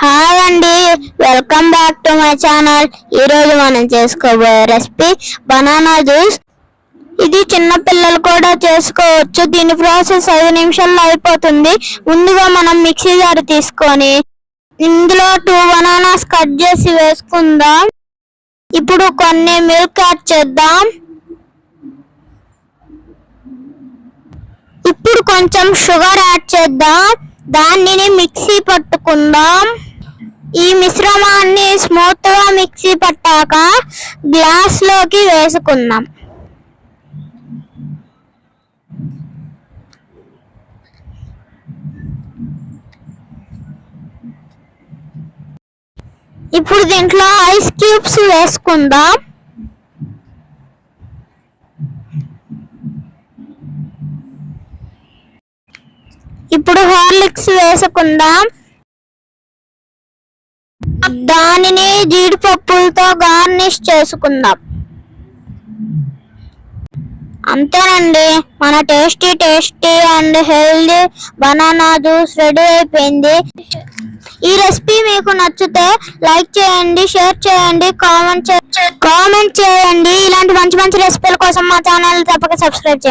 Hi అండి. Welcome back to my channel. ఈరోజు మనం చేసుకోబోయే రెసిపీ బనానా జ్యూస్. ఇది చిన్న పిల్లలు కూడా చేసుకోవచ్చు. దీని ప్రాసెస్ ఐదు నిమిషాల్లో అయిపోతుంది. ముందుగా మనం మిక్సీ జార్ తీసుకొని ఇందులో టూ బనానాస్ కట్ చేసి వేసుకుందాం. ఇప్పుడు కొన్ని మిల్క్ యాడ్ చేద్దాం. ఇప్పుడు కొంచెం షుగర్ యాడ్ చేద్దాం. దానిని మిక్సీ పట్టుకుందాం. ఈ మిశ్రమాన్ని స్మూత్గా మిక్సీ పట్టాక గ్లాస్లోకి వేసుకుందాం. ఇప్పుడు దీంట్లో ఐస్ క్యూబ్స్ వేసుకుందాం. ఇప్పుడు హార్లిక్స్ వేసుకుందాం. దానిని జీడిపప్పులతో గార్నిష్ చేసుకుందాం. అంతేనండి మన tasty tasty and healthy banana juice ready అయిపోయింది. ఈ రెసిపీ మీకు నచ్చితే లైక్ చేయండి షేర్ చేయండి కామెంట్ కామెంట్ చేయండి. ఇలాంటి మంచి మంచి రెసిపీల కోసం మా ఛానల్ తప్పక సబ్స్క్రైబ్ చేయండి.